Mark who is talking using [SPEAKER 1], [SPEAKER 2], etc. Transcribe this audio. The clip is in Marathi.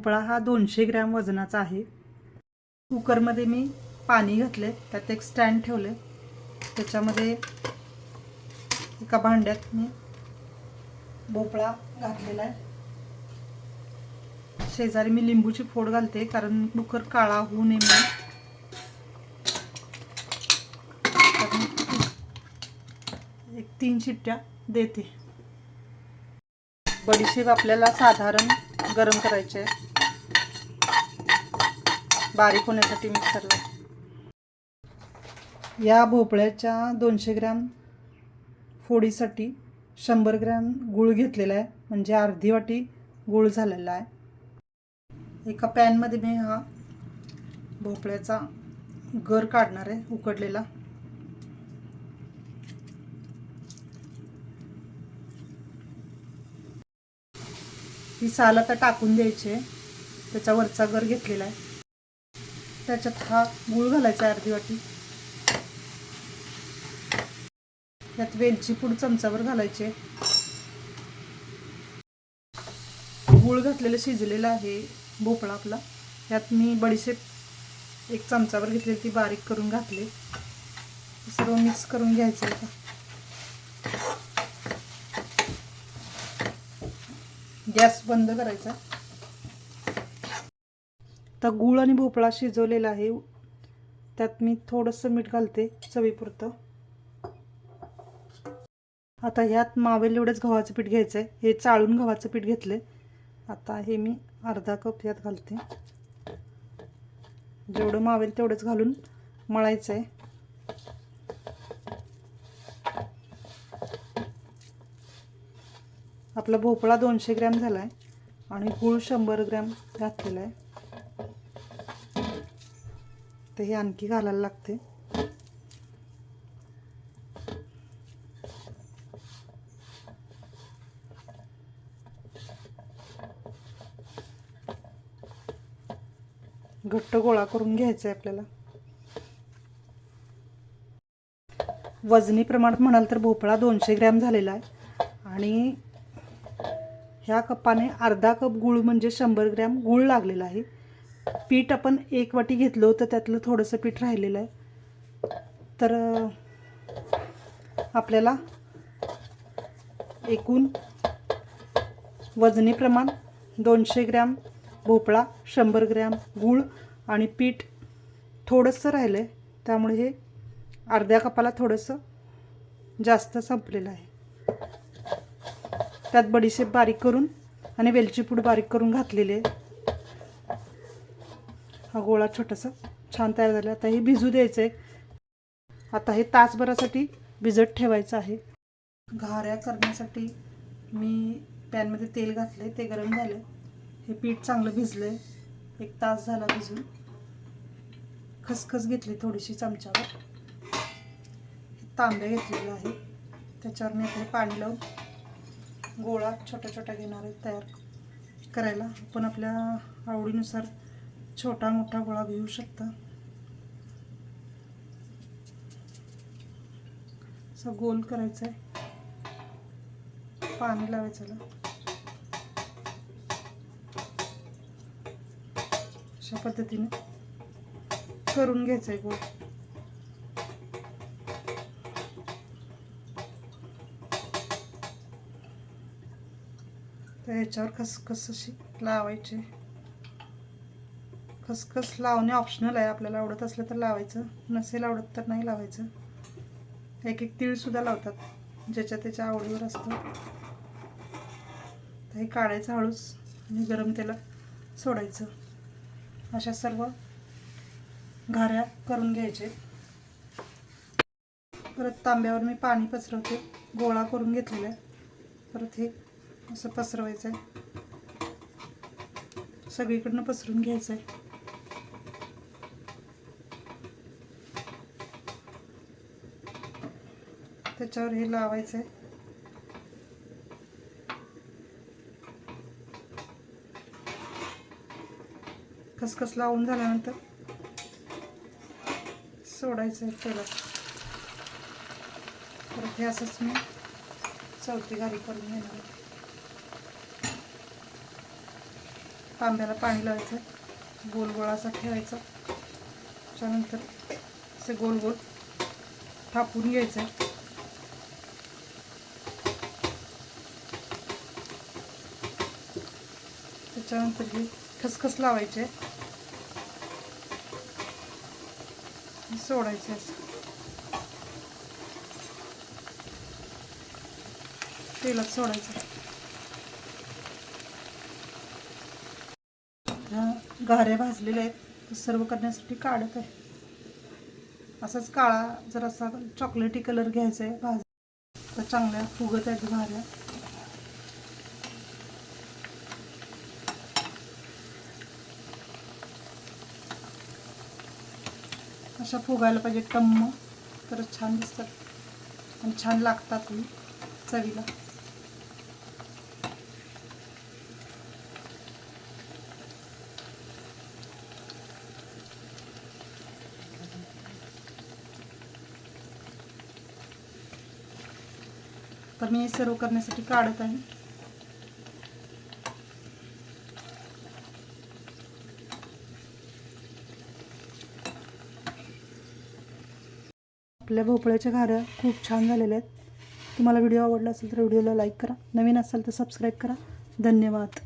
[SPEAKER 1] भोपळा हा दोनशे ग्रॅम वजनाचा आहे. कुकरमध्ये मी पाणी घातले त्यात एक स्टँड ठेवले त्याच्यामध्ये एका भांड्यात मी भोपळा घातलेला आहे. शेजारी मी लिंबूची फोड घालते कारण कुकर काळा होऊ नये म्हणून. मी एक तीन शिट्ट्या देते. बडीशेप आपल्याला साधारण गरम करायचे आहे. बारीक होण्यासाठी मिक्सरला या भोपळ्याच्या दोनशे ग्रॅम फोडीसाठी शंभर ग्रॅम गूळ घेतलेला आहे. म्हणजे अर्धी वाटी गूळ झालेला आहे. एका पॅनमध्ये मी हा भोपळ्याचा गर काढणार आहे उकडलेला. ही साल आता टाकून द्यायची आहे. त्याचा वरचा गर घेतलेला आहे. त्याच्यात हा गूळ घालायचा आहे अर्धी वाटी. त्यात वेलची पूड चमचावर घालायचे. गूळ घातलेलं शिजलेलं आहे भोपळा आपला. यात मी बडीशेप एक चमचावर घेतलेली ती बारीक करून घातले. सर्व मिक्स करून घ्यायचं आहे गॅस बंद करायचा. तर गूळ आणि भोपळा शिजवलेला आहे. त्यात मी थोडंसं मीठ घालते चवीपुरतं. आता ह्यात मावेल एवढंच गव्हाचं पीठ घ्यायचं आहे हे चाळून गव्हाचं पीठ घेतलं आता हे मी अर्धा कप यात घालते. जेवढं मावेल तेवढंच घालून मळायचं आहे आपला भोपळा दोनशे ग्रॅम झाला आहे आणि गूळ शंभर ग्रॅम घातलेला आहे. लागतं हे आणखी घालायला लागते. घट्ट गोळा करून घ्यायचा आहे आपल्याला. वजनी प्रमाणात म्हणाल तर भोपळा दोनशे ग्रॅम झालेला आहे. आणि ह्या कपाने अर्धा कप गूळ म्हणजे शंभर ग्रॅम गूळ लागलेला आहे. पीठ आपण एक वाटी घेतलं होतं त्यातलं थोडंसं पीठ राहिलेलं आहे. तर आपल्याला एकूण वजनी प्रमाण दोनशे ग्रॅम भोपळा शंभर ग्रॅम गूळ आणि पीठ थोडंसं राहिलं आहे त्यामुळे हे अर्ध्या कपाला थोडंसं जास्त संपलेलं आहे. त्यात बडीशेप बारीक करून आणि वेलची पूड बारीक करून घातलेली आहे. हा गोळा छोटासा छान तयार झाला. आता हे भिजू द्यायचं आहे आता हे तासभरासाठी भिजत ठेवायचं आहे. घाऱ्या करण्यासाठी मी पॅनमध्ये तेल घातले ते गरम झाले हे पीठ चांगलं भिजलं आहे एक तास झाला भिजून. खसखस घेतली थोडीशी चमच्यावर. तांब्या घेतलेलं आहे त्याच्यावर मी आपले पाणी लावून गोळा छोट्या छोट्या घेणार आहे तयार करायला. आपण आपल्या आवडीनुसार छोटा मोठा गोळा घेऊ शकता. असं गोल करायचं आहे पाणी लावायचं अशा पद्धतीने करून घ्यायचं आहे गोल तर याच्यावर खसखस अशी लावायची. खसखस लावणे ऑप्शनल आहे. आपल्याला आवडत असलं तर लावायचं. नसेल आवडत तर नाही लावायचं. एक एक तीळसुद्धा लावतात. ज्याच्या त्याच्या आवडीवर असतं. तर हे काढायचं हळूच आणि गरम तेलात सोडायचं. अशा सर्व घाऱ्या करून घ्यायचे. परत तांब्यावर मी पाणी पसरवते. गोळा करून घेतलेला आहे. परत हे असं पसरवायचं आहे. सगळीकडनं पसरून घ्यायचं आहे. त्याच्यावर हे लावायचं आहे. खसखस लावून झाल्यानंतर सोडायचं आहे तेलात परत हे असंच मी चौथी घारी करून घेणार तांब्याला पाणी लावायचं गोल गोळ असा ठेवायचा. त्याच्यानंतर असे गोल गोल थापून घ्यायचं त्याच्यानंतर हे खसखस लावायचे. सोडायचे असं. तेलात सोडायचं. ह्या घाऱ्या भाजलेल्या आहेत सर्व करण्यासाठी काढत आहे. असाच काळा जरासा चॉकलेटी कलर घ्यायचा आहे भाज तर चांगल्या फुगत आहेत घाऱ्या अशा फुगायला पाहिजे टम्म तरच छान दिसतात. आणि छान लागतात चवीला. तर मी सर्व करण्यासाठी काढत आहे. आपल्या भोपळ्याच्या घाऱ्या खूप छान झालेल्या आहेत. तुम्हाला व्हिडिओ आवडला असेल तर व्हिडिओला लाईक करा. नवीन असाल तर सबस्क्राईब करा. धन्यवाद.